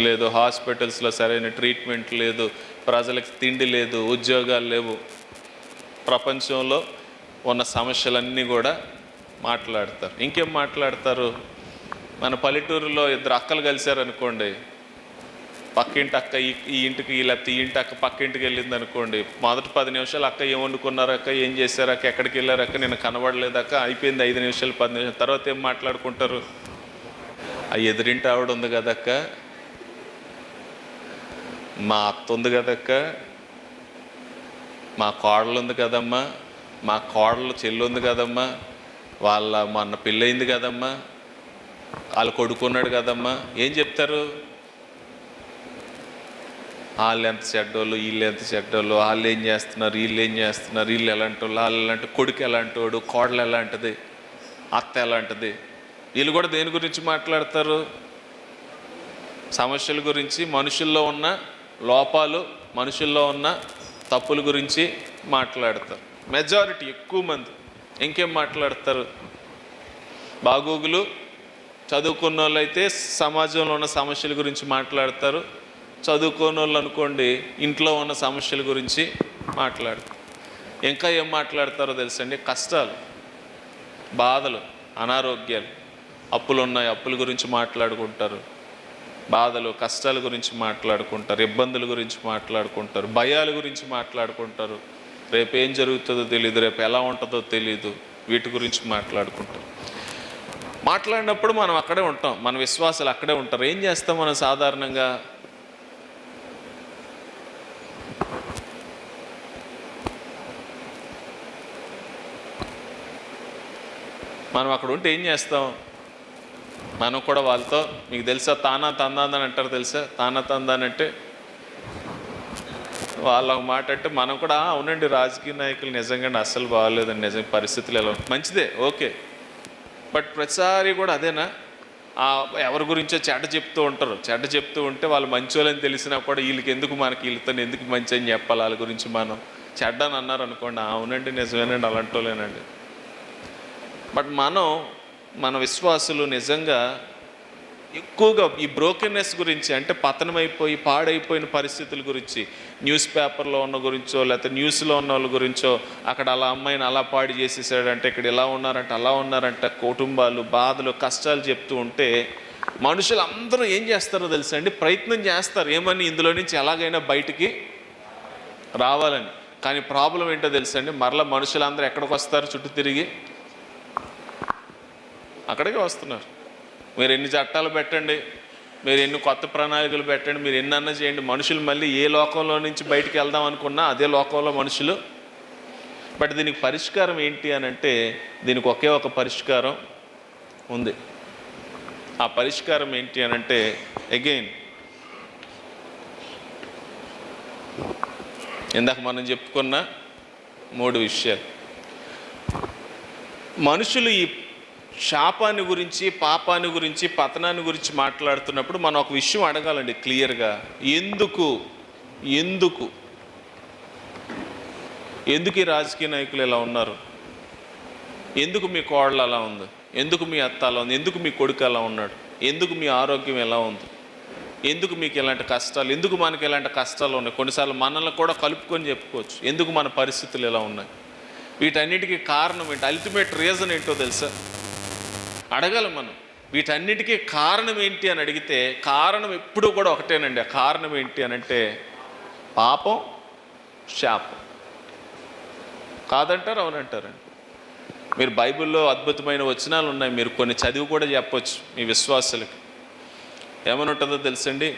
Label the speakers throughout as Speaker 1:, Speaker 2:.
Speaker 1: లేదు హాస్పిటల్స్లో సరైన ట్రీట్మెంట్ లేదు ప్రజలకు తిండి లేదు ఉద్యోగాలు లేవు. ప్రపంచంలో ఉన్న సమస్యలన్నీ కూడా మాట్లాడతారు. ఇంకేం మాట్లాడతారు? మన పల్లెటూరులో ఇద్దరు అక్కలు కలిశారనుకోండి. పక్కింటి అక్క ఈ ఇంటికి లేకపోతే ఈ ఇంటి అక్క పక్కింటికి వెళ్ళింది అనుకోండి. మొదటి పది నిమిషాలు అక్క ఏం వండుకున్నారు అక్క? ఏం చేశారు అక్క? ఎక్కడికి వెళ్ళారు అక్క? నేను కనబడలేదు అక్క. అయిపోయింది ఐదు నిమిషాలు పది నిమిషాలు. తర్వాత ఏం మాట్లాడుకుంటారు? ఆ ఎదురింటి ఆవిడ ఉంది కదక్క? మా అత్త ఉంది కదక్క. మా కోడలు ఉంది కదమ్మా. మా కోడలు చెల్లి ఉంది కదమ్మా. వాళ్ళ మొన్న పెళ్ళయింది కదమ్మా. వాళ్ళు కొడుకున్నాడు కదమ్మా. ఏం చెప్తారు? వాళ్ళు ఎంత చెడ్డోళ్ళు వీళ్ళు ఎంత చెడ్డోళ్ళు వాళ్ళు ఏం చేస్తున్నారు వీళ్ళు ఏం చేస్తున్నారు వీళ్ళు ఎలాంటి వాళ్ళు వాళ్ళు ఎలాంటి కొడుకు ఎలాంటి వాడు కోడలు ఎలాంటిది అత్త ఎలాంటిది. వీళ్ళు కూడా దేని గురించి మాట్లాడతారు? సమస్యల గురించి మనుషుల్లో ఉన్న లోపాలు మనుషుల్లో ఉన్న తప్పుల గురించి మాట్లాడతారు. మెజారిటీ ఎక్కువ మంది. ఇంకేం మాట్లాడతారు? బాగోగులు. చదువుకున్న వాళ్ళు అయితే సమాజంలో ఉన్న సమస్యల గురించి మాట్లాడతారు. చదువుకోని వాళ్ళు అనుకోండి ఇంట్లో ఉన్న సమస్యల గురించి మాట్లాడతారు. ఇంకా ఏం మాట్లాడతారో తెలుసండి? కష్టాలు బాధలు అనారోగ్యాలు. అప్పులు ఉన్నాయి అప్పుల గురించి మాట్లాడుకుంటారు. బాధలు కష్టాల గురించి మాట్లాడుకుంటారు ఇబ్బందుల గురించి మాట్లాడుకుంటారు భయాల గురించి మాట్లాడుకుంటారు. రేపు ఏం జరుగుతుందో తెలియదు రేపు ఎలా ఉంటుందో తెలియదు వీటి గురించి మాట్లాడుకుంటారు మాట్లాడినప్పుడు మనం అక్కడే ఉంటాం మన విశ్వాసాలు అక్కడే ఉంటారు. ఏం చేస్తాం మనం సాధారణంగా? మనం అక్కడ ఉంటే ఏం చేస్తాం? మనం కూడా వాళ్ళతో మీకు తెలుసా తానా అని అంటారు తెలుసా? తానా తందాని అంటే వాళ్ళ ఒక మాట అంటే మనం కూడా అవునండి రాజకీయ నాయకులు నిజంగా అస్సలు బాగాలేదండి నిజంగా పరిస్థితులు ఎలా మంచిదే ఓకే. బట్ ప్రతిసారి కూడా అదేనా? ఎవరి గురించో చెడ్డ చెప్తూ ఉంటారు. చెడ్డ చెప్తూ ఉంటే వాళ్ళు మంచోళ్ళని తెలిసినా కూడా వీళ్ళకి ఎందుకు మనకి వీళ్ళతో ఎందుకు మంచి అని చెప్పాలి వాళ్ళ గురించి మనం? చెడ్డ అని అన్నారు అనుకోండి అవునండి నిజమేనండి అలాంటి వాళ్ళేనండి. బట్ మనం మన విశ్వాసులు నిజంగా ఎక్కువగా ఈ బ్రోకెన్నెస్ గురించి అంటే పతనమైపోయి పాడైపోయిన పరిస్థితుల గురించి న్యూస్ పేపర్లో ఉన్న గురించో లేకపోతే న్యూస్లో ఉన్న వాళ్ళ గురించో అక్కడ అలా అమ్మాయిని అలా పాడు చేసేసాడంటే ఇక్కడ ఇలా ఉన్నారంటే అలా ఉన్నారంట కుటుంబాలు బాధలు కష్టాలు చెప్తూ ఉంటే మనుషులు అందరూ ఏం చేస్తారో తెలుసా అండి? ప్రయత్నం చేస్తారు. ఏమని? ఇందులో నుంచి ఎలాగైనా బయటికి రావాలని. కానీ ప్రాబ్లం ఏంటో తెలుసండి మరలా మనుషులందరూ ఎక్కడికి వస్తారు? చుట్టూ తిరిగి? అక్కడికే వస్తున్నారు. మీరు ఎన్ని చట్టాలు పెట్టండి మీరు ఎన్ని కొత్త ప్రణాళికలు పెట్టండి మీరు ఎన్నన్నా చేయండి మనుషులు మళ్ళీ ఏ లోకంలో నుంచి బయటికి వెళ్దాం అనుకున్నా అదే లోకంలో మనుషులు. బట్ దీనికి పరిష్కారం ఏంటి అని అంటే దీనికి ఒకే ఒక పరిష్కారం ఉంది. ఆ పరిష్కారం ఏంటి అని అంటే అగైన్ ఇందాక మనం చెప్పుకున్న మూడు విషయాలు. మనుషులు ఈ శాపాన్ని గురించి పాపాన్ని గురించి పతనాన్ని గురించి మాట్లాడుతున్నప్పుడు మనం ఒక విషయం అడగాలండి క్లియర్గా. ఎందుకు? ఎందుకు? ఎందుకు ఈ రాజకీయ నాయకులు ఇలా ఉన్నారు? ఎందుకు మీ కోడలు అలా ఉంది? ఎందుకు మీ అత్త అలా ఉంది? ఎందుకు మీ కొడుకు అలా ఉన్నాడు? ఎందుకు మీ ఆరోగ్యం ఎలా ఉంది? ఎందుకు మీకు ఇలాంటి కష్టాలు? ఎందుకు మనకి ఇలాంటి కష్టాలు ఉన్నాయి? కొన్నిసార్లు మనల్ని కూడా కలుపుకొని చెప్పుకోవచ్చు. ఎందుకు మన పరిస్థితులు ఎలా ఉన్నాయి? వీటన్నిటికీ కారణం ఏంటి? అల్టిమేట్ రీజన్ ఏంటో తెలుసా? అడగాలి మనం. వీటన్నిటికీ కారణం ఏంటి అని అడిగితే కారణం ఎప్పుడూ కూడా ఒకటేనండి. ఆ కారణం ఏంటి అని అంటే పాపం శాపం. కాదంటారు అవునంటారండి. మీరు బైబిల్లో అద్భుతమైన వచనాలు ఉన్నాయి. మీరు కొన్ని చదివి కూడా చెప్పొచ్చు మీ విశ్వాసులకి. ఏమని ఉంటుందో తెలుసండి?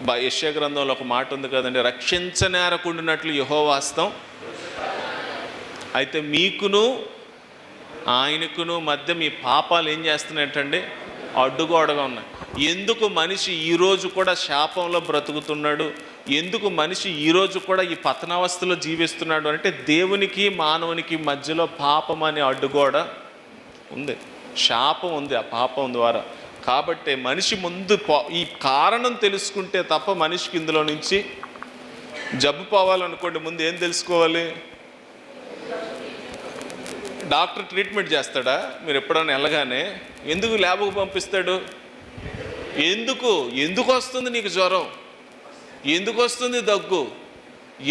Speaker 1: బ- గ్రంథంలో ఒక మాట ఉంది కదండి. రక్షించనేరకుండినట్లు యహోవాస్తం అయితే మీకును ఆయనకును మధ్య మీ పాపాలు ఏం చేస్తున్నాయంటండి? అడ్డుగోడగా ఉన్నాయి. ఎందుకు మనిషి ఈరోజు కూడా శాపంలో బ్రతుకుతున్నాడు? ఎందుకు మనిషి ఈరోజు కూడా ఈ పతనావస్థలో జీవిస్తున్నాడు అంటే దేవునికి మానవునికి మధ్యలో పాపం అనే అడ్డుగోడ ఉంది. శాపం ఉంది ఆ పాపం ద్వారా. కాబట్టి మనిషి ముందు ఈ కారణం తెలుసుకుంటే తప్ప మనిషికి ఇందులో నుంచి జబ్బు పోవాలనుకోండి ముందు ఏం తెలుసుకోవాలి? డాక్టర్ ట్రీట్మెంట్ చేస్తాడా? మీరు ఎప్పుడైనా వెళ్ళగానే ఎందుకు ల్యాబ్కు పంపిస్తాడు? ఎందుకు? ఎందుకు వస్తుంది నీకు జ్వరం? ఎందుకు వస్తుంది దగ్గు?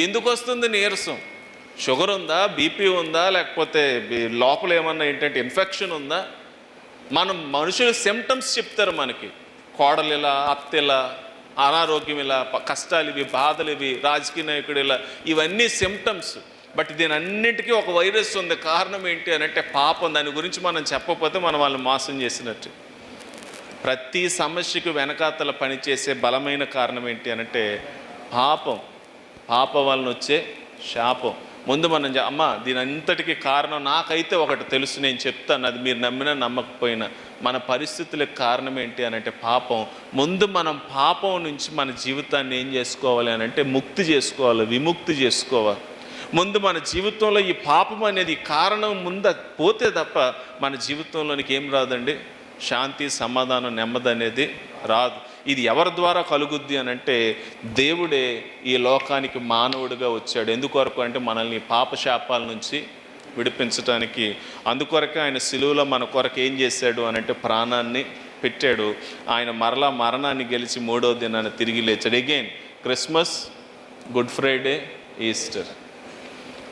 Speaker 1: ఎందుకు వస్తుంది నీరసం? షుగర్ ఉందా? బీపీ ఉందా? లేకపోతే లోపల ఏమన్నా ఏంటంటే ఇన్ఫెక్షన్ ఉందా? మనం మనుషులు సిమ్టమ్స్ చెప్తారు మనకి. కోడలు ఇలా అత్త ఇలా అనారోగ్యం ఇలా కష్టాలు ఇవి బాధలు ఇవి రాజకీయ నాయకుడు ఇలా ఇవన్నీ సిమ్టమ్స్ బట్ దీని అన్నిటికీ ఒక వైరస్ ఉంది. కారణం ఏంటి అని అంటే పాపం. దాని గురించి మనం చెప్పకపోతే మనం వాళ్ళని మోసం చేసినట్టు. ప్రతి సమస్యకు వెనకాతల పనిచేసే బలమైన కారణం ఏంటి అనంటే పాపం. పాపం వలన వచ్చే శాపం. ముందు మనం అమ్మ దీని అంతటికి కారణం నాకైతే ఒకటి తెలుసు. నేను చెప్తాను. అది మీరు నమ్మినా నమ్మకపోయినా. మన పరిస్థితులకు కారణం ఏంటి అనంటే పాపం. ముందు మనం పాపం నుంచి మన జీవితాన్ని ఏం చేసుకోవాలి అనంటే ముక్తి చేసుకోవాలి విముక్తి చేసుకోవాలి. ముందు మన జీవితంలో ఈ పాపం అనేది కారణం ముందు పోతే తప్ప మన జీవితంలోనికి ఏం రాదండి? శాంతి సమాధానం నెమ్మది అనేది రాదు. ఇది ఎవరి ద్వారా కలుగుద్ది అని అంటే దేవుడే ఈ లోకానికి మానవుడిగా వచ్చాడు. ఎందుకొరకు అంటే మనల్ని పాపశాపాల నుంచి విడిపించడానికి అందుకొరకే ఆయన సిలువలో మన కొరకు ఏం చేశాడు అని అంటే ప్రాణాన్ని పెట్టాడు. ఆయన మరలా మరణాన్ని గెలిచి మూడో దినాన్ని తిరిగి లేచాడు. Again Christmas good Friday Easter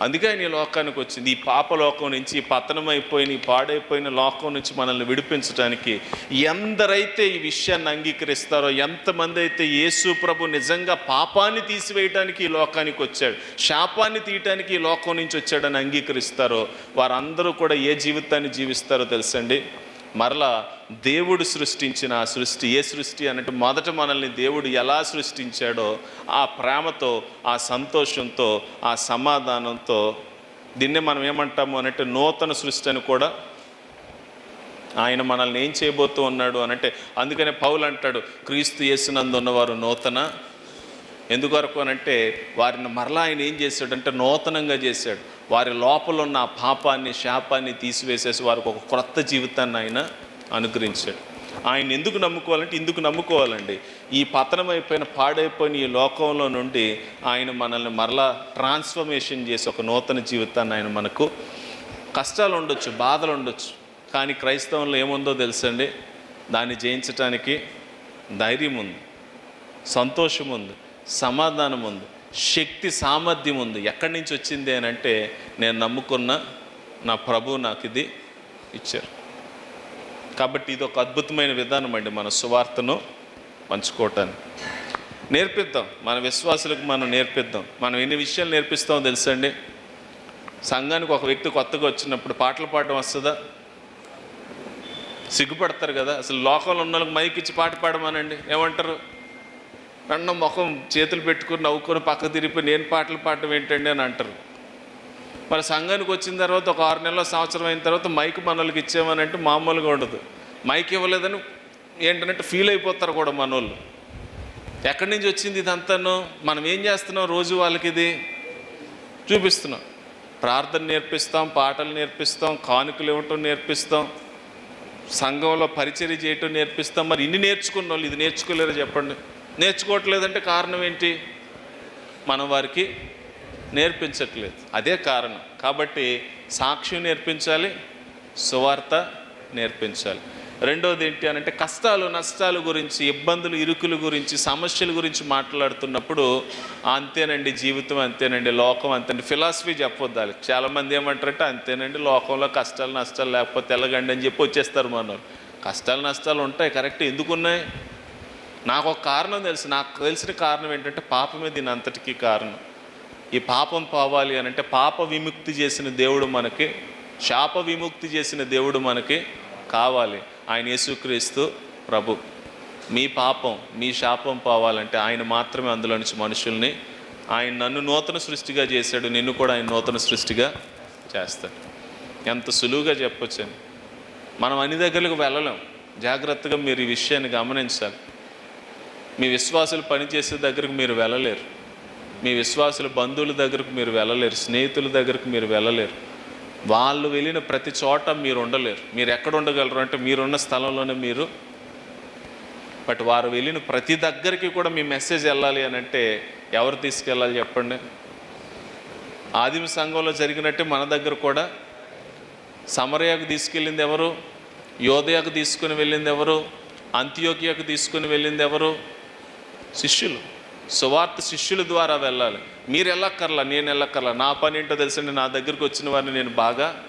Speaker 1: అందుకే ఆయన ఈ లోకానికి వచ్చింది. ఈ పాప లోకం నుంచి ఈ పతనమైపోయిన ఈ పాడైపోయిన లోకం నుంచి మనల్ని విడిపించడానికి ఎందరైతే ఈ విషయాన్ని అంగీకరిస్తారో ఎంతమంది అయితే యేసు ప్రభు నిజంగా పాపాన్ని తీసివేయడానికి ఈ లోకానికి వచ్చాడు శాపాన్ని తీయటానికి ఈ లోకం నుంచి వచ్చాడని అంగీకరిస్తారో వారందరూ కూడా ఏ జీవితాన్ని జీవిస్తారో తెలుసండి? మరలా దేవుడు సృష్టించిన ఆ సృష్టి ఏ సృష్టి అన్నట్టు మొదట మనల్ని దేవుడు ఎలా సృష్టించాడో ఆ ప్రేమతో ఆ సంతోషంతో ఆ సమాధానంతో దీన్నే మనం ఏమంటాము అన్నట్టు నూతన సృష్టి అని కూడా ఆయన మనల్ని ఏం చేయబోతూ ఉన్నాడు అనంటే అందుకనే పౌలు అంటాడు క్రీస్తు యేసునందు ఉన్నవారు నూతన. ఎందుకొరకు అనంటే వారిని మరలా ఆయన ఏం చేశాడంటే నూతనంగా చేశాడు. వారి లోపల ఉన్న పాపాన్ని శాపాన్ని తీసివేసేసి వారికి ఒక క్రొత్త జీవితాన్ని ఆయన అనుగ్రహించాడు. ఆయన ఎందుకు నమ్ముకోవాలంటే ఇందుకు నమ్ముకోవాలండి. ఈ పతనమైపోయిన పాడైపోయిన ఈ లోకంలో నుండి ఆయన మనల్ని మరలా ట్రాన్స్ఫర్మేషన్ చేసి ఒక నూతన జీవితాన్ని ఆయన మనకు కష్టాలు ఉండొచ్చు బాధలు ఉండొచ్చు. కానీ క్రైస్తవంలో ఏముందో తెలుసండి? దాన్ని జయించటానికి ధైర్యం ఉంది సంతోషం ఉంది సమాధానం ఉంది. శక్తి సామర్థ్యం ఉంది. ఎక్కడి నుంచి వచ్చింది అని అంటే నేను నమ్ముకున్న నా ప్రభు నాకు ఇది ఇచ్చారు. కాబట్టి ఇది ఒక అద్భుతమైన విధానం అండి మన సువార్తను పంచుకోవటానికి. నేర్పిద్దాం. మన విశ్వాసులకు మనం నేర్పిద్దాం. మనం ఎన్ని విషయాలు నేర్పిస్తామో తెలుసండి సంఘానికి ఒక వ్యక్తి కొత్తగా వచ్చినప్పుడు పాటలు పాడడం వస్తుందా? సిగ్గుపడతారు కదా. అసలు లోకంలో ఉన్న వాళ్ళకి మైక్ ఇచ్చి పాట పాడమనండి. ఏమంటారు? వెన్న ముఖం చేతులు పెట్టుకుని నవ్వుకొని పక్క తిరిగిపోయి నేను పాటలు పాడటం ఏంటండి అని అంటారు. మరి సంఘానికి వచ్చిన తర్వాత ఒక ఆరు నెలల సంవత్సరం అయిన తర్వాత మైక్ మనోళ్ళకి ఇచ్చామని అంటే మామూలుగా ఉండదు. మైక్ ఇవ్వలేదని ఏంటంటే ఫీల్ అయిపోతారు కూడా మనోళ్ళు. ఎక్కడి నుంచి వచ్చింది ఇదంతాను? మనం ఏం చేస్తున్నాం రోజు వాళ్ళకి ఇది చూపిస్తున్నాం. ప్రార్థన నేర్పిస్తాం పాటలు నేర్పిస్తాం కానుకలు ఇవ్వటం నేర్పిస్తాం సంఘంలో పరిచయం చేయటం నేర్పిస్తాం. మరి ఇన్ని నేర్చుకున్న వాళ్ళు ఇది నేర్చుకోలేరు చెప్పండి? నేర్చుకోవట్లేదంటే కారణం ఏంటి? మనం వారికి నేర్పించట్లేదు. అదే కారణం. కాబట్టి సాక్ష్యం నేర్పించాలి సువార్త నేర్పించాలి. రెండోది ఏంటి అని అంటే కష్టాలు నష్టాలు గురించి ఇబ్బందులు ఇరుకుల గురించి సమస్యల గురించి మాట్లాడుతున్నప్పుడు అంతేనండి జీవితం అంతేనండి లోకం అంతేనండి ఫిలాసఫీ చెప్పొద్దు వాళ్ళకి చాలామంది ఏమంటారంటే అంతేనండి లోకంలో కష్టాలు నష్టాలు లేకపోతే ఎలాగండి అని చెప్పి వచ్చేస్తారు మనం కష్టాలు నష్టాలు ఉంటాయి కరెక్ట్ ఎందుకున్నాయి? నాకు ఒక కారణం తెలుసు. నాకు తెలిసిన కారణం ఏంటంటే పాపమే దీని అంతటికీ కారణం. ఈ పాపం పోవాలి అని అంటే పాప విముక్తి చేసిన దేవుడు మనకి శాప విముక్తి చేసిన దేవుడు మనకి కావాలి. ఆయన యేసుక్రీస్తు ప్రభు. మీ పాపం మీ శాపం పోవాలంటే ఆయన మాత్రమే అందులో నుంచి మనుషుల్ని ఆయన నన్ను నూతన సృష్టిగా చేశాడు నిన్ను కూడా ఆయన నూతన సృష్టిగా చేస్తాడు. ఎంత సులువుగా చెప్పొచ్చని మనం అన్ని దగ్గరకు వెళ్ళలేం. జాగ్రత్తగా మీరు ఈ విషయాన్ని గమనించాలి. మీ విశ్వాసులు పనిచేసే దగ్గరకు మీరు వెళ్ళలేరు. మీ విశ్వాసుల బంధువుల దగ్గరకు మీరు వెళ్ళలేరు. స్నేహితుల దగ్గరకు మీరు వెళ్ళలేరు. వాళ్ళు వెళ్ళిన ప్రతి చోట మీరు ఉండలేరు. మీరు ఎక్కడ ఉండగలరు అంటే మీరున్న స్థలంలోనే మీరు బట్ వారు వెళ్ళిన ప్రతి దగ్గరికి కూడా మీ మెసేజ్ వెళ్ళాలి అని అంటే ఎవరు తీసుకెళ్ళాలి చెప్పండి? ఆదిమ సంఘంలో జరిగినట్టే మన దగ్గర కూడా. సమరయాకు తీసుకెళ్ళింది ఎవరు? యోదయాకు తీసుకుని వెళ్ళింది ఎవరు? అంత్యోకియాకు తీసుకుని వెళ్ళింది ఎవరు? శిష్యులు. సువార్త శిష్యుల ద్వారా వెళ్ళాలి. మీరు వెళ్ళక్కర్లా నేను వెళ్ళక్కర్లా. నా పని ఏంటో తెలిసండి నా దగ్గరికి వచ్చిన వారిని నేను బాగా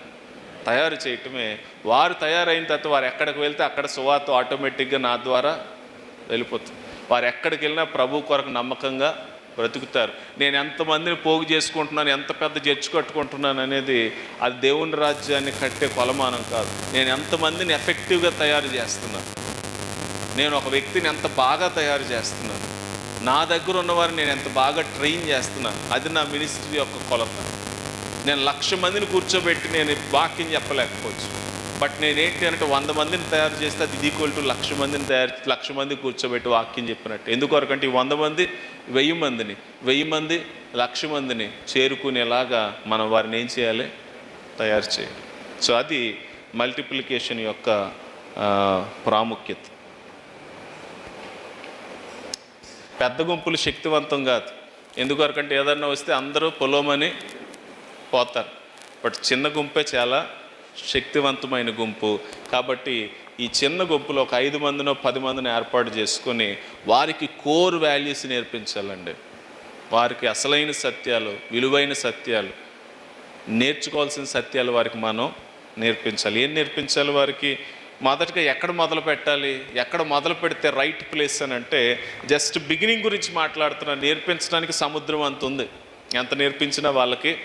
Speaker 1: తయారు చేయటమే. వారు తయారైన తర్వాత వారు ఎక్కడికి వెళ్తే అక్కడ సువార్త ఆటోమేటిక్గా నా ద్వారా వెళ్ళిపోతుంది. వారు ఎక్కడికి వెళ్ళినా ప్రభు కొరకు నమ్మకంగా బ్రతుకుతారు. నేను ఎంతమందిని పోగు చేసుకుంటున్నాను ఎంత పెద్ద జడ్జి కట్టుకుంటున్నాను అనేది అది దేవుని రాజ్యాన్ని కట్టే కొలమానం కాదు. నేను ఎంతమందిని ఎఫెక్టివ్గా తయారు చేస్తున్నాను? నేను ఒక వ్యక్తిని ఎంత బాగా తయారు చేస్తున్నాను? నా దగ్గర ఉన్నవారిని నేను ఎంత బాగా ట్రైన్ చేస్తున్నాను. అది నా మినిస్ట్రీ యొక్క కొలత. నేను లక్ష మందిని కూర్చోబెట్టి నేను వాక్యం చెప్పలేకపోవచ్చు. బట్ నేనేంటి అంటే వంద మందిని తయారు చేస్తే అది ఈక్వల్ టు లక్ష మందిని తయారు లక్ష మంది కూర్చోబెట్టి వాక్యం చెప్పినట్టు. ఎందుకొరకంటే ఈ వంద మంది వెయ్యి మందిని వెయ్యి మంది లక్ష మందిని చేరుకునేలాగా మనం వారిని ఏం చేయాలి? తయారు చేయాలి. సో అది మల్టిప్లికేషన్ యొక్క ప్రాముఖ్యత. పెద్ద గుంపులు శక్తివంతం కాదు. ఎందుకంటే ఏదన్నా వస్తే అందరూ పొలోమని పోతారు. బట్ చిన్న గుంపే చాలా శక్తివంతమైన గుంపు. కాబట్టి ఈ చిన్న గుంపులో ఒక ఐదు మందినో పది మందిని ఏర్పాటు చేసుకొని వారికి కోర్ వాల్యూస్ నేర్పించాలండి. వారికి అసలైన సత్యాలు విలువైన సత్యాలు నేర్చుకోవాల్సిన సత్యాలు వారికి మనం నేర్పించాలి. ఏం నేర్పించాలి వారికి? మొదటగా ఎక్కడ మొదలు పెట్టాలి? ఎక్కడ మొదలు పెడితే రైట్ ప్లేస్ అని అంటే జస్ట్ బిగినింగ్ గురించి మాట్లాడుతున్నా నేర్పించడానికి సముద్రం అంత ఉంది. ఎంత నేర్పించినా వాళ్ళకి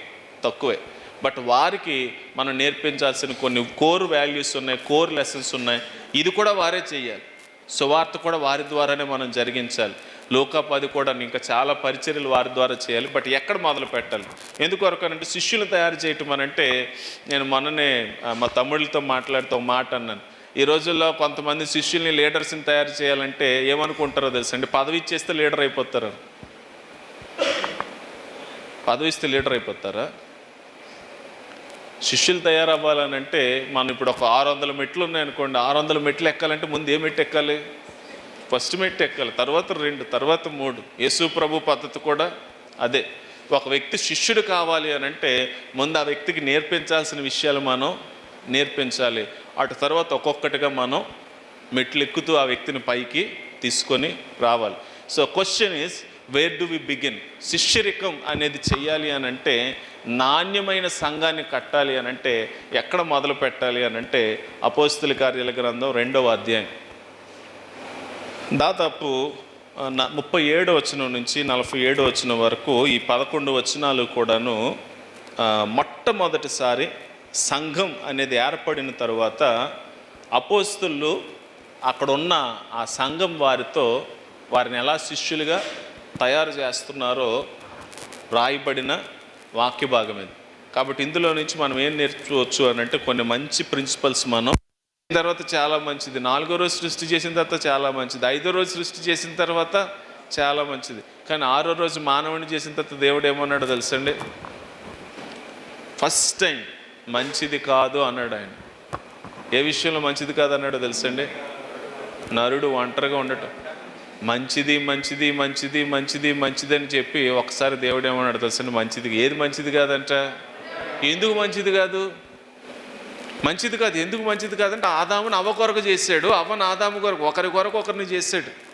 Speaker 1: తక్కువే. బట్ వారికి మనం నేర్పించాల్సిన కొన్ని కోర్ వాల్యూస్ ఉన్నాయి కోర్ లెసన్స్ ఉన్నాయి. ఇది కూడా వారే చేయాలి సువార్త కూడా వారి ద్వారానే మనం జరిగించాలి. లోకాపది కూడా ఇంకా చాలా పరిచర్యలు వారి ద్వారా చేయాలి. బట్ ఎక్కడ మొదలు పెట్టాలి? ఎందుకొరకు అంటే శిష్యులు తయారు చేయటం అని అంటే నేను మొన్ననే మా తమ్ముళ్ళతో మాట్లాడుతూ ఒక మాట అన్నాను. ఈ రోజుల్లో కొంతమంది శిష్యుల్ని లీడర్స్ని తయారు చేయాలంటే ఏమనుకుంటారో తెలుసండి పదవి ఇచ్చేస్తే లీడర్ అయిపోతారు? పదవి ఇస్తే లీడర్ అయిపోతారా? శిష్యులు తయారవ్వాలని అంటే మనం ఇప్పుడు ఒక ఆరు వందల మెట్లు ఉన్నాయనుకోండి ఆరు వందల మెట్లు ఎక్కాలంటే ముందు ఏ మెట్టు ఎక్కాలి? ఫస్ట్ మెట్టు ఎక్కాలి తర్వాత రెండు తర్వాత మూడు. యేసు ప్రభు పద్ధతి కూడా అదే. ఒక వ్యక్తి శిష్యుడు కావాలి అని అంటే ముందు ఆ వ్యక్తికి నేర్పించాల్సిన విషయాలు మనం నేర్పించాలి. అటు తర్వాత ఒక్కొక్కటిగా మనం మెట్లు ఎక్కుతూ ఆ వ్యక్తిని పైకి తీసుకొని రావాలి. So question is where do we begin శిష్యరికం అనేది చెయ్యాలి అని అంటే నాణ్యమైన సంఘాన్ని కట్టాలి అని అంటే ఎక్కడ మొదలు పెట్టాలి అని అంటే అపోస్తుల కార్యాల గ్రంథం రెండవ అధ్యాయం. దాదాపు ముప్పై ఏడు వచనం నుంచి నలభై ఏడు వచనం వరకు ఈ పదకొండు వచనాలు కూడాను మొట్టమొదటిసారి సంఘం అనేది ఏర్పడిన తరువాత అపోస్తులు అక్కడ ఉన్న ఆ సంఘం వారితో వారిని ఎలా శిష్యులుగా తయారు చేస్తున్నారో రాయబడిన వాక్య భాగం ఇది. కాబట్టి ఇందులో నుంచి మనం ఏం నేర్చుకోవచ్చు అని అంటే కొన్ని మంచి ప్రిన్సిపల్స్ మనం తర్వాత చాలా మంచిది. నాలుగో రోజు సృష్టి చేసిన తర్వాత చాలా మంచిది. ఐదో రోజు సృష్టి చేసిన తర్వాత చాలా మంచిది. కానీ ఆరో రోజు మానవుని చేసిన తర్వాత దేవుడు ఏమన్నాడో తెలుసండి ఫస్ట్ టైం మంచిది కాదు అన్నాడు ఆయన. ఏ విషయంలో మంచిది కాదు అన్నాడో తెలుసండి? నరుడు ఒంటరిగా ఉండటం. మంచిది మంచిది మంచిది మంచిది మంచిది అని చెప్పి ఒకసారి దేవుడు ఏమన్నాడు తెలుసండి? మంచిది ఏది మంచిది కాదంట? ఎందుకు మంచిది కాదు? మంచిది కాదు ఎందుకు మంచిది కాదంటే ఆదాముని అవ కొరకు చేశాడు అవ్వను ఆదాము కొరకు ఒకరి కొరకు ఒకరిని చేశాడు.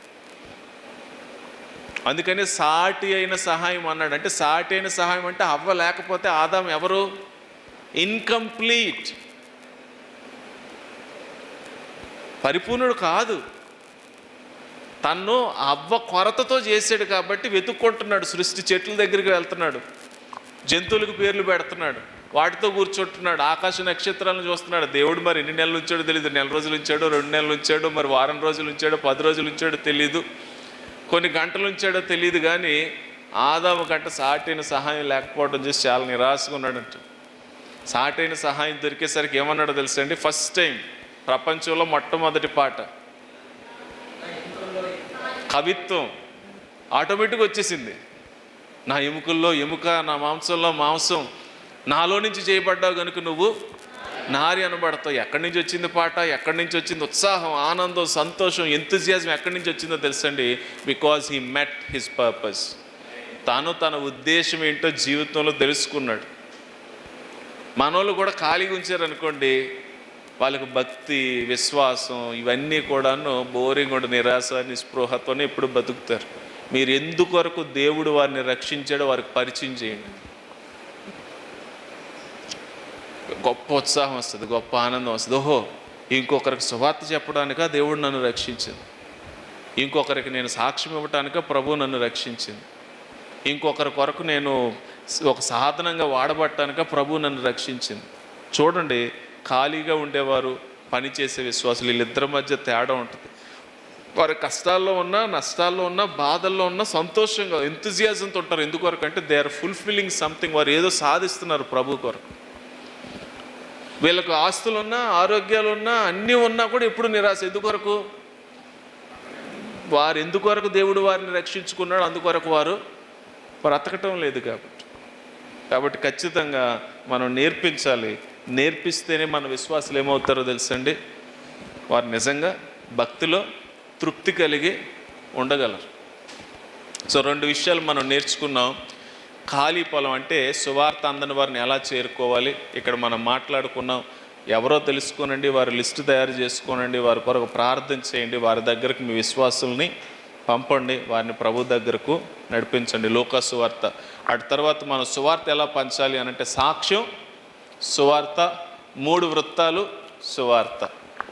Speaker 1: అందుకని సాటి అయిన సహాయం అన్నాడు. అంటే సాటి అయిన సహాయం అంటే అవ్వ లేకపోతే ఆదాం ఎవరు? ఇన్కంప్లీట్ పరిపూర్ణుడు కాదు. తన్ను అవ్వ కొరతతో చేశాడు కాబట్టి వెతుక్కుంటున్నాడు సృష్టి చెట్ల దగ్గరికి వెళ్తున్నాడు. జంతువులకు పేర్లు పెడుతున్నాడు వాటితో కూర్చుంటున్నాడు ఆకాశ నక్షత్రాలను చూస్తున్నాడు. దేవుడు మరి ఎన్ని నెలలు ఉంచాడో తెలియదు నెల రోజులు ఉంచాడో రెండు నెలలు ఉంచాడో మరి వారం రోజులు ఉంచాడో పది రోజులు ఉంచాడో తెలియదు కొన్ని గంటలు ఉంచాడో తెలియదు కానీ ఆదాము గంట సాటిన సహాయం లేకపోవడం చూసి చాలా నిరాశగా ఉన్నాడంట. సాటైన సహాయం దొరికేసరికి ఏమన్నాడో తెలుసండి? ఫస్ట్ టైం ప్రపంచంలో మొట్టమొదటి పాట. కవిత్వం. ఆటోమేటిక్గా వచ్చేసింది. నా ఎముకల్లో ఎముక నా మాంసంలో మాంసం. నాలో నుంచి చేయబడ్డావు కనుక నువ్వు నారి అనబడతావు. ఎక్కడి నుంచి వచ్చింది పాట? ఎక్కడి నుంచి వచ్చింది? ఉత్సాహం ఆనందం సంతోషం ఎంతుజియాజం ఎక్కడి నుంచి వచ్చిందో తెలుసండి? Because he met his purpose తాను తన ఉద్దేశం ఏంటో జీవితంలో తెలుసుకున్నాడు. మనోళ్ళు కూడా ఖాళీగా ఉంచారనుకోండి వాళ్ళకు భక్తి విశ్వాసం ఇవన్నీ కూడాను బోరింగ్ ఉండి నిరాశ నిస్పృహతోనే ఎప్పుడు బతుకుతారు. మీరు ఎందుకొరకు దేవుడు వారిని రక్షించాడో వారికి పరిచయం చేయండి. గొప్ప ఉత్సాహం వస్తుంది గొప్ప ఆనందం వస్తుంది. ఓహో ఇంకొకరికి సువార్త చెప్పడానిక దేవుడు నన్ను రక్షించింది. ఇంకొకరికి నేను సాక్ష్యం ఇవ్వటానిక ప్రభు నన్ను రక్షించింది. ఇంకొకరి కొరకు నేను ఒక సాధనంగా వాడబట్టానుక ప్రభు నన్ను రక్షించింది. చూడండి ఖాళీగా ఉండేవారు పనిచేసే విశ్వాసులు వీళ్ళిద్దరి మధ్య తేడా ఉంటుంది. వారి కష్టాల్లో ఉన్నా నష్టాల్లో ఉన్నా బాధల్లో ఉన్నా సంతోషంగా ఎంతుజియాజంతో ఉంటారు. ఎందుకొరకు అంటే దే ఆర్ ఫుల్ఫిల్లింగ్ సంథింగ్ వారు ఏదో సాధిస్తున్నారు ప్రభు కొరకు. వీళ్ళకు ఆస్తులున్నా ఆరోగ్యాలున్నా అన్నీ ఉన్నా కూడా ఎప్పుడు నిరాశ. ఎందుకొరకు వారు ఎందుకొరకు దేవుడు వారిని రక్షించుకున్నాడు అందుకొరకు వారు బ్రతకటం లేదు కాబట్టి. కాబట్టి ఖచ్చితంగా మనం నేర్పించాలి. నేర్పిస్తేనే మన విశ్వాసులు ఏమవుతారో తెలుసండి? వారు నిజంగా భక్తిలో తృప్తి కలిగి ఉండగలరు. సో రెండు విషయాలు మనం నేర్చుకున్నాం. ఖాళీ పొలం అంటే సువార్త అందని వారిని ఎలా చేరుకోవాలి? ఇక్కడ మనం మాట్లాడుకున్నాం. ఎవరో తెలుసుకోనండి వారి లిస్టు తయారు చేసుకోనండి వారి కొరకు ప్రార్థన చేయండి వారి దగ్గరకు మీ విశ్వాసుల్ని పంపండి వారిని ప్రభు దగ్గరకు నడిపించండి. లోక సువార్త అటు తర్వాత మనం సువార్త ఎలా పంచాలి అని అంటే సాక్ష్యం సువార్త మూడు వృత్తాలు సువార్త.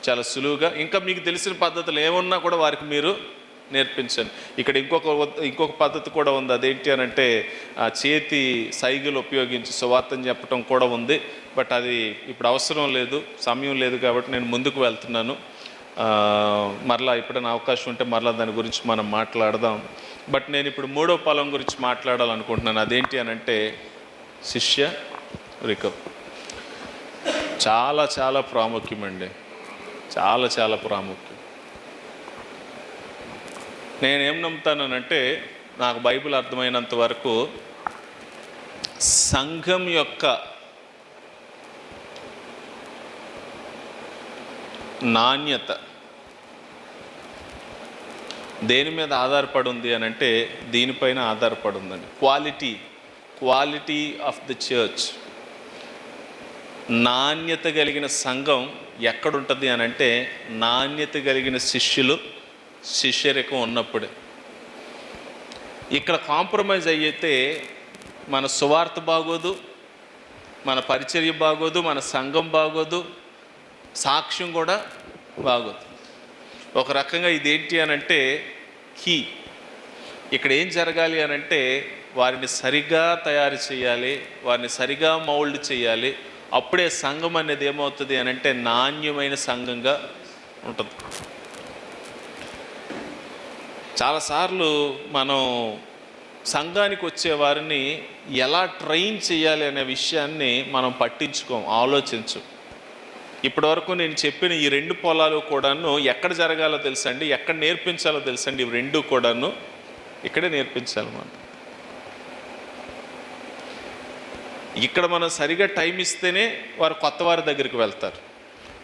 Speaker 1: చాలా సులువుగా. ఇంకా మీకు తెలిసిన పద్ధతులు ఏమున్నా కూడా వారికి మీరు నేర్పించండి. ఇక్కడ ఇంకొక ఇంకొక పద్ధతి కూడా ఉంది. అదేంటి అని అంటే ఆ చేతి సైగలు ఉపయోగించి సువార్తను చెప్పటం కూడా ఉంది. బట్ అది ఇప్పుడు అవసరం లేదు సమయం లేదు కాబట్టి నేను ముందుకు వెళ్తున్నాను. మరలా ఎప్పుడైనా అవకాశం ఉంటే మరలా దాని గురించి మనం మాట్లాడదాం. బట్ నేను ఇప్పుడు మూడో పొలం గురించి మాట్లాడాలనుకుంటున్నాను. అదేంటి అని అంటే శిష్య రికప్ చాలా చాలా ప్రాముఖ్యమండి చాలా చాలా ప్రాముఖ్యం. నేనేం నమ్ముతానంటే నాకు బైబిల్ అర్థమైనంత వరకు సంఘం యొక్క నాణ్యత దేని మీద ఆధారపడి ఉంది అని అంటే దీనిపైన ఆధారపడి ఉందండి quality quality of the church నాణ్యత కలిగిన సంఘం ఎక్కడుంటుంది అని అంటే నాణ్యత కలిగిన శిష్యులు శిష్యరికం ఉన్నప్పుడే. ఇక్కడ కాంప్రమైజ్ అయ్యితే మన సువార్త బాగోదు మన పరిచర్య బాగోదు మన సంఘం బాగోదు సాక్ష్యం కూడా బాగోదు. ఒక రకంగా ఇదేంటి అని అంటే కీ ఇక్కడ ఏం జరగాలి అని అంటే వారిని సరిగా తయారు చేయాలి వారిని సరిగా మౌల్డ్ చేయాలి. అప్పుడే సంఘం అనేది ఏమవుతుంది అని అంటే నాణ్యమైన సంఘంగా ఉంటుంది. చాలాసార్లు మనం సంఘానికి వచ్చే వారిని ఎలా ట్రైన్ చేయాలి అనే విషయాన్ని మనం పట్టించుకోం ఆలోచించం. ఇప్పటివరకు నేను చెప్పిన ఈ రెండు పొలాలు కూడాను ఎక్కడ జరగాలో తెలుసండి ఎక్కడ నేర్పించాలో తెలుసండి ఇవి రెండు కూడాను ఇక్కడే నేర్పించాలి మనం. ఇక్కడ మనం సరిగా టైం ఇస్తేనే వారు కొత్త వారి దగ్గరికి వెళ్తారు.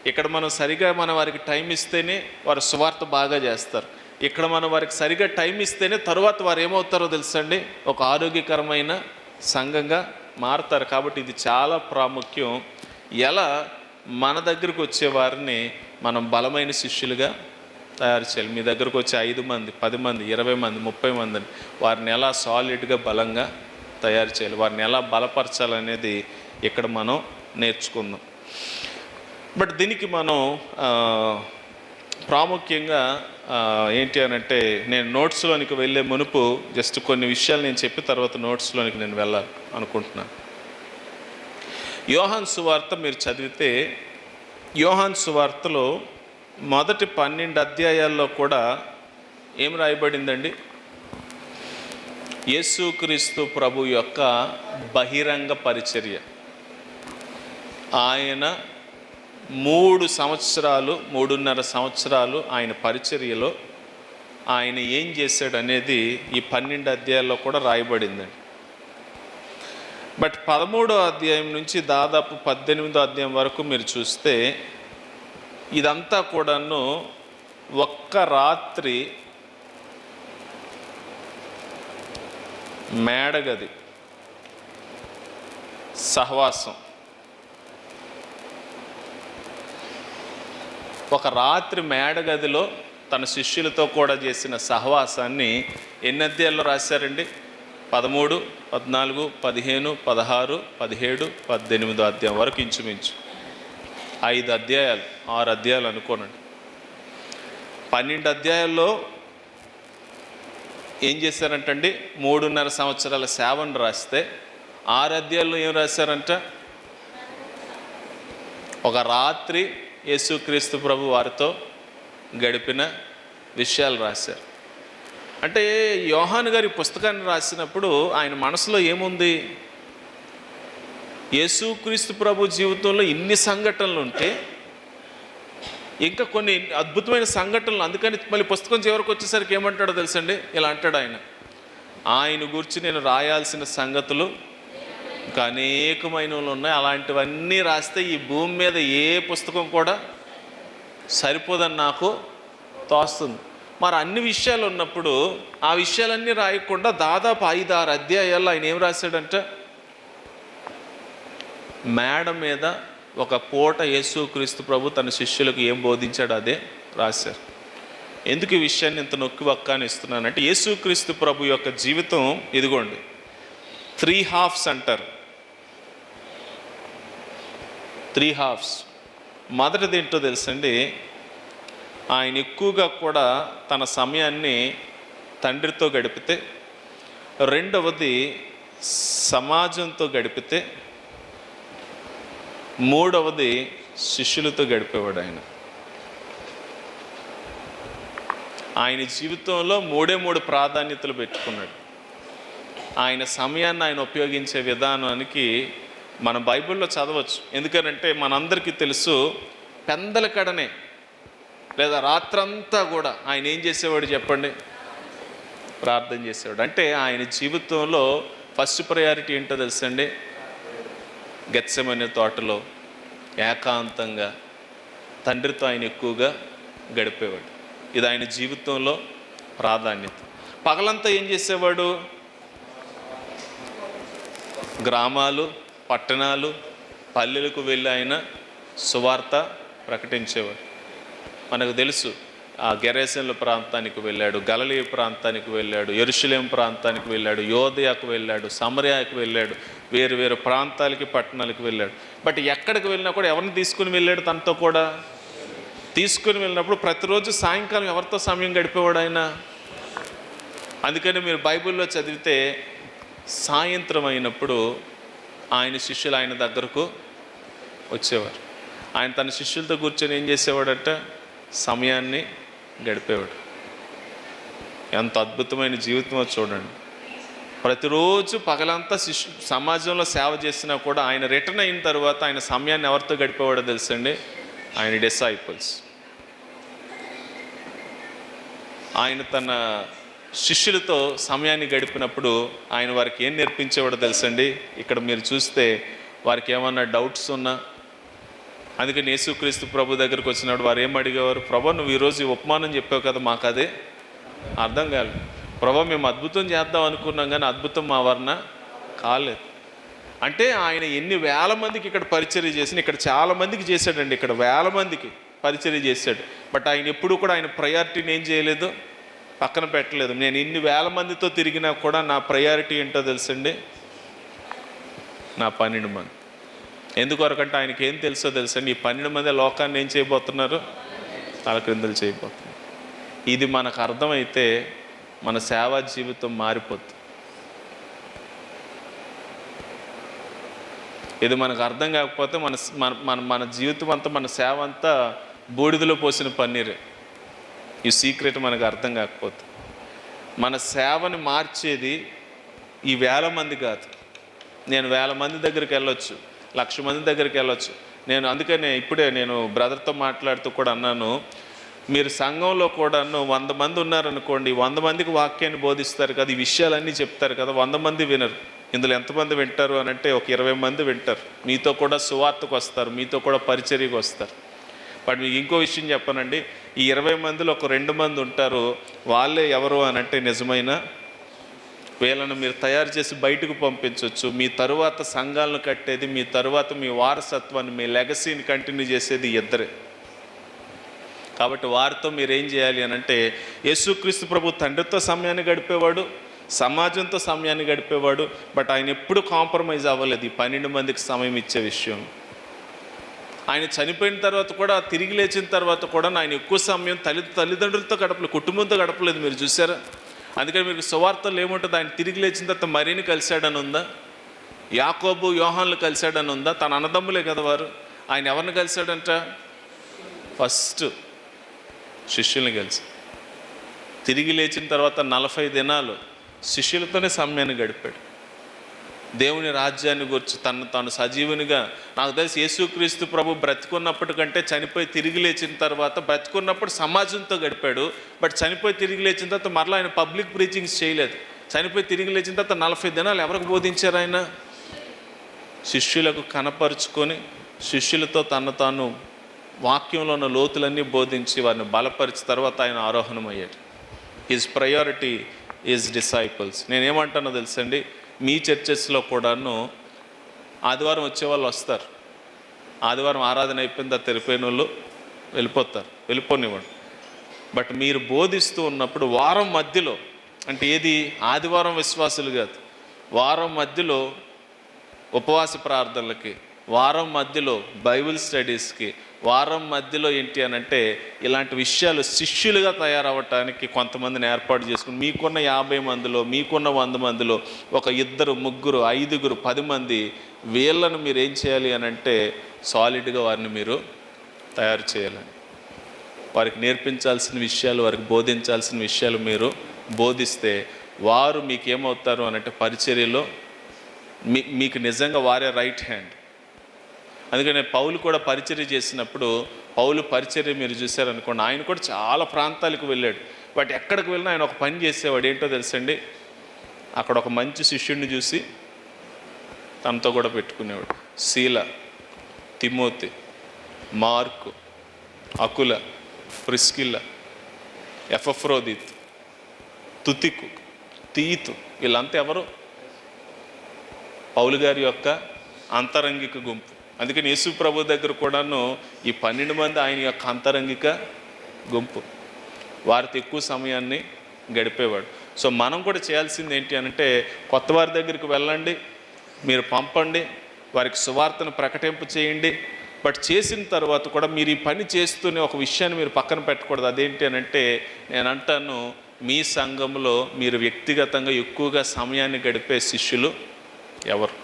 Speaker 1: ఇక్కడ మనం సరిగా మన వారికి టైం ఇస్తేనే వారు సువార్త బాగా చేస్తారు. ఇక్కడ మనం వారికి సరిగా టైం ఇస్తేనే తరువాత వారు ఏమవుతారో తెలుసండి ఒక ఆరోగ్యకరమైన సంఘంగా మారుతారు. కాబట్టి ఇది చాలా ప్రాముఖ్యం. ఎలా మన దగ్గరకు వచ్చే వారిని మనం బలమైన శిష్యులుగా తయారు చేయాలి. మీ దగ్గరకు వచ్చే ఐదు మంది పది మంది ఇరవై మంది ముప్పై మందిని వారిని ఎలా సాలిడ్గా బలంగా తయారు చేయాలి వారిని ఎలా బలపరచాలనేది ఇక్కడ మనం నేర్చుకుందాం. బట్ దీనికి మనం ప్రాముఖ్యంగా ఏంటి అని అంటే నేను నోట్స్లోనికి వెళ్ళే మునుపు జస్ట్ కొన్ని విషయాలు నేను చెప్పి తర్వాత నోట్స్లోనికి నేను వెళ్ళాలి అనుకుంటున్నాను. యోహాన్ సువార్త మీరు చదివితే యోహాన్ సువార్తలో మొదటి పన్నెండు అధ్యాయాల్లో కూడా ఏం రాయబడిందండి? యేసుక్రీస్తు ప్రభు యొక్క బహిరంగ పరిచర్య. ఆయన మూడు సంవత్సరాలు మూడున్నర సంవత్సరాలు ఆయన పరిచర్యలో ఆయన ఏం చేశాడు అనేది ఈ పన్నెండు అధ్యాయాల్లో కూడా రాయబడిందండి. బట్ పదమూడో అధ్యాయం నుంచి దాదాపు పద్దెనిమిదో అధ్యాయం వరకు మీరు చూస్తే ఇదంతా కూడాను ఒక్క రాత్రి మేడగది సహవాసం. ఒక రాత్రి మేడగదిలో తన శిష్యులతో కూడా చేసిన సహవాసాన్ని ఎన్ని అధ్యాయాల్లో రాశారండి? పదమూడు పద్నాలుగు పదిహేను పదహారు పదిహేడు పద్దెనిమిదో అధ్యాయం వరకు ఇంచుమించు. ఐదు అధ్యాయాలు ఆరు అధ్యాయాలు అనుకోనండి. పన్నెండు అధ్యాయాల్లో ఏం చేశారంటండి? మూడున్నర సంవత్సరాల సేవను రాస్తే ఆరు అధ్యాయాల్లో ఏం రాశారంట? ఒక రాత్రి యేసుక్రీస్తు ప్రభు వారితో గడిపిన విషయాలు రాశారు. అంటే యోహాన్ గారి పుస్తకాన్ని రాసినప్పుడు ఆయన మనసులో ఏముంది? యేసుక్రీస్తు ప్రభు జీవితంలో ఇన్ని సంఘటనలు ఉంటే ఇంకా కొన్ని అద్భుతమైన సంఘటనలు అందుకని మళ్ళీ పుస్తకం చివరికి వచ్చేసరికి ఏమంటాడో తెలుసండి? ఇలా అంటాడు ఆయన ఆయన గురించి నేను రాయాల్సిన సంగతులు ఇంకా అనేకమైన ఉన్నాయి. అలాంటివన్నీ రాస్తే ఈ భూమి మీద ఏ పుస్తకం కూడా సరిపోదని నాకు తోస్తుంది. మరి అన్ని విషయాలు ఉన్నప్పుడు ఆ విషయాలన్నీ రాయకుండా దాదాపు ఐదు ఆరు అధ్యాయాల్లో ఆయన ఏం రాశాడంటే మేడ మీద ఒక పూట యేసుక్రీస్తు ప్రభు తన శిష్యులకు ఏం బోధించాడు అదే రాశారు. ఎందుకు ఈ విషయాన్ని ఇంత నొక్కి వక్కాని ఇస్తున్నానంటే యేసుక్రీస్తు ప్రభు యొక్క జీవితం ఇదిగోండి త్రీ హాఫ్స్ అంటారు. Three halves. మొదటిది ఏంటో తెలుసండి ఆయన ఎక్కువగా కూడా తన సమయాన్ని తండ్రితో గడిపితే రెండవది సమాజంతో గడిపితే మూడవది శిష్యులతో గడిపేవాడు ఆయన. ఆయన జీవితంలో మూడే మూడు ప్రాధాన్యతలు పెట్టుకున్నాడు. ఆయన సమయాన్ని ఆయన ఉపయోగించే విధానానికి మన బైబిల్లో చదవచ్చు. ఎందుకనంటే మనందరికీ తెలుసు పెందల కడనే లేదా రాత్రంతా కూడా ఆయన ఏం చేసేవాడు చెప్పండి? ప్రార్థన చేసేవాడు. అంటే ఆయన జీవితంలో ఫస్ట్ ప్రయారిటీ ఏంటో తెలుసండి? గచ్చమనే తోటలో ఏకాంతంగా తండ్రితో ఆయన ఎక్కువగా గడిపేవాడు. ఇది ఆయన జీవితంలో ప్రాధాన్యత. పగలంతా ఏం చేసేవాడు? గ్రామాలు పట్టణాలు పల్లెలకు వెళ్ళి ఆయన సువార్త ప్రకటించేవాడు. మనకు తెలుసు ఆ గెరేసన్ల ప్రాంతానికి వెళ్ళాడు గలలీ ప్రాంతానికి వెళ్ళాడు ఎరుషులేం ప్రాంతానికి వెళ్ళాడు యోధయాకు వెళ్ళాడు సమరయాకు వెళ్ళాడు వేరు వేరు ప్రాంతాలకి పట్టణాలకు వెళ్ళాడు. బట్ ఎక్కడికి వెళ్ళినా కూడా ఎవరిని తీసుకుని వెళ్ళాడు తనతో కూడా? తీసుకుని వెళ్ళినప్పుడు ప్రతిరోజు సాయంకాలం ఎవరితో సమయం గడిపేవాడు ఆయన? అందుకని మీరు బైబిల్లో చదివితే సాయంత్రం అయినప్పుడు ఆయన శిష్యులు ఆయన దగ్గరకు వచ్చేవారు. ఆయన తన శిష్యులతో కూర్చొని ఏం చేసేవాడట? సమయాన్ని గడిపేవాడు. ఎంత అద్భుతమైన జీవితం చూడండి. ప్రతిరోజు పగలంతా శిష్యు సమాజంలో సేవ చేసినా కూడా ఆయన రిటర్న్ అయిన తర్వాత ఆయన సమయాన్ని ఎవరితో గడిపేవాడో తెలుసండి? ఆయన డిసైపుల్స్ ఆయన తన శిష్యులతో సమయాన్ని గడిపినప్పుడు ఆయన వారికి ఏం నేర్పించేవాడో తెలుసండి? ఇక్కడ మీరు చూస్తే వారికి ఏమన్నా డౌట్స్ ఉన్నా అందుకని యేసుక్రీస్తు ప్రభు దగ్గరికి వచ్చినప్పుడు వారు ఏం అడిగేవారు? ప్రభా నువ్వు ఈరోజు ఉపమానం చెప్పావు కదా మాకు అదే. అర్థం కాలేదు ప్రభా మేము అద్భుతం చేద్దాం అనుకున్నాం కానీ అద్భుతం మా వర్ణ కాలేదు. అంటే ఆయన ఎన్ని వేల మందికి ఇక్కడ పరిచర్య చేసిన ఇక్కడ చాలా మందికి చేశాడండి ఇక్కడ వేల మందికి పరిచర్య చేశాడు. బట్ ఆయన ఎప్పుడు కూడా ఆయన ప్రయారిటీని ఏం చేయలేదు పక్కన పెట్టలేదు. నేను ఇన్ని వేల మందితో తిరిగినా కూడా నా ప్రయారిటీ ఏంటో తెలుసండి? నా పన్నెండు మంది. ఎందుకొరకంటే ఆయనకి ఏం తెలుసో తెలుసండి ఈ పన్నెండు మంది లోకాన్ని ఏం చేయబోతున్నారు? తలక్రిందలు చేయబోతున్నారు. ఇది మనకు అర్థమైతే మన సేవా జీవితం మారిపోతుంది. ఇది మనకు అర్థం కాకపోతే మన మన మన మన జీవితం అంతా మన సేవ అంతా బూడిదలో పోసిన పన్నీరే. ఈ సీక్రెట్ మనకు అర్థం కాకపోతే. మన సేవని మార్చేది ఈ వేల మంది కాదు. నేను వేల మంది దగ్గరికి వెళ్ళొచ్చు. లక్ష మంది దగ్గరికి వెళ్ళొచ్చు. నేను అందుకనే ఇప్పుడే నేను బ్రదర్తో మాట్లాడుతూ కూడా అన్నాను మీరు సంఘంలో కూడాను వంద మంది ఉన్నారనుకోండి వంద మందికి వాక్యాన్ని బోధిస్తారు కదా ఈ విషయాలన్నీ చెప్తారు కదా వంద మంది వినరు. ఇందులో ఎంతమంది వింటారు అని అంటే ఒక ఇరవై మంది వింటారు. మీతో కూడా సువార్తకు వస్తారు మీతో కూడా పరిచర్యకు వస్తారు. బట్ మీకు ఇంకో విషయం చెప్పనండి ఈ ఇరవై మందిలో ఒక రెండు మంది ఉంటారు వాళ్ళే ఎవరు అనంటే నిజమైన వీళ్ళను మీరు తయారు చేసి బయటకు పంపించవచ్చు మీ తరువాత సంఘాలను కట్టేది మీ తరువాత మీ వారసత్వాన్ని మీ లెగసీని కంటిన్యూ చేసేది ఇద్దరే. కాబట్టి వారితో మీరు ఏం చేయాలి అని అంటే యేసుక్రీస్తు ప్రభు తండ్రితో సమయాన్ని గడిపేవాడు సమాజంతో సమయాన్ని గడిపేవాడు బట్ ఆయన ఎప్పుడు కాంప్రమైజ్ అవ్వలేదు ఈ పన్నెండు మందికి సమయం ఇచ్చే విషయం. ఆయన చనిపోయిన తర్వాత కూడా తిరిగి లేచిన తర్వాత కూడా ఆయన ఎక్కువ సమయం తల్లి తల్లిదండ్రులతో గడపలేదు కుటుంబంతో గడపలేదు మీరు చూసారా అందుకని మీకు సువార్తలు ఏముంటుంది? ఆయన తిరిగి లేచిన తర్వాత మరీని కలిశాడని ఉందా? యాకోబు యోహాన్లు కలిశాడని ఉందా? తన అన్నదమ్ములే కదా వారు. ఆయన ఎవరిని కలిశాడంట? ఫస్ట్ శిష్యుల్ని కలిసి. తిరిగి లేచిన తర్వాత నలభై దినాలు శిష్యులతోనే సమయాన్ని గడిపాడు. దేవుని రాజ్యాన్ని గురించి తను తాను సజీవునిగా నాకు తెలిసి యేసుక్రీస్తు ప్రభు బ్రతికున్నప్పటికంటే చనిపోయి తిరిగి లేచిన తర్వాత బ్రతికున్నప్పుడు సమాజంతో గడిపాడు. బట్ చనిపోయి తిరిగి లేచిన తర్వాత మరలా ఆయన పబ్లిక్ ప్రీచింగ్స్ చేయలేదు. చనిపోయి తిరిగి లేచిన తర్వాత నలభై దినాలు ఎవరికి బోధించారు ఆయన? శిష్యులకు కనపరుచుకొని శిష్యులతో తను తాను వాక్యంలో ఉన్న లోతులన్నీ బోధించి వారిని బలపరిచిన తర్వాత ఆయన ఆరోహణమయ్యాడు. హిజ్ ప్రయారిటీ ఈజ్ డిసైపుల్స్ నేనేమంటానో తెలుసండి? మీ చర్చెస్లో కూడాను ఆదివారం వచ్చే వాళ్ళు వస్తారు. ఆదివారం ఆరాధన అయిపోయిందా అది తెలిపోయిన వాళ్ళు వెళ్ళిపోతారు. వెళ్ళిపోనివ్వండి. బట్ మీరు బోధిస్తూ ఉన్నప్పుడు వారం మధ్యలో అంటే ఏది? ఆదివారం విశ్వాసులు కాదు. వారం మధ్యలో ఉపవాస ప్రార్థనలకి వారం మధ్యలో బైబిల్ స్టడీస్కి వారం మధ్యలో ఏంటి అని అంటే ఇలాంటి విషయాలు శిష్యులుగా తయారవ్వటానికి కొంతమందిని ఏర్పాటు చేసుకుని మీకున్న యాభై మందిలో మీకున్న వంద మందిలో ఒక ఇద్దరు ముగ్గురు ఐదుగురు పది మంది వీళ్ళను మీరు ఏం చేయాలి అని అంటే సాలిడ్గా వారిని మీరు తయారు చేయాలని వారికి నేర్పించాల్సిన విషయాలు వారికి బోధించాల్సిన విషయాలు మీరు బోధిస్తే వారు మీకు ఏమవుతారు అని అంటే పరిచర్యలో మీ మీకు నిజంగా వారే రైట్ హ్యాండ్. అందుకనే పౌలు కూడా పరిచర్య చేసినప్పుడు పౌలు పరిచర్య మీరు చూశారనుకోండి ఆయన కూడా చాలా ప్రాంతాలకు వెళ్ళాడు. బట్ ఎక్కడికి వెళ్ళినా ఆయన ఒక పని చేసేవాడు. ఏంటో తెలుసండి? అక్కడ ఒక మంచి శిష్యుడిని చూసి తనతో కూడా పెట్టుకునేవాడు. Silas Timothy Mark Aquila Priscilla Epaphroditus Tychicus Titus వీళ్ళంతా ఎవరు? పౌలు గారి యొక్క అంతరంగిక గుంపు. అందుకని యేసు ప్రభు దగ్గర కూడాను ఈ పన్నెండు మంది ఆయన యొక్క అంతరంగిక గుంపు. వారితో ఎక్కువ సమయాన్ని గడిపేవాడు. సో మనం కూడా చేయాల్సింది ఏంటి అంటే కొత్త వారి దగ్గరికి వెళ్ళండి మీరు పంపండి వారికి సువార్తను ప్రకటింపు చేయండి. బట్ చేసిన తర్వాత కూడా మీరు ఈ పని చేస్తూనే ఒక విషయాన్ని మీరు పక్కన పెట్టకూడదు. అదేంటి అని అంటే నేను అంటాను మీ సంఘంలో మీరు వ్యక్తిగతంగా ఎక్కువగా సమయాన్ని గడిపే శిష్యులు ఎవరు?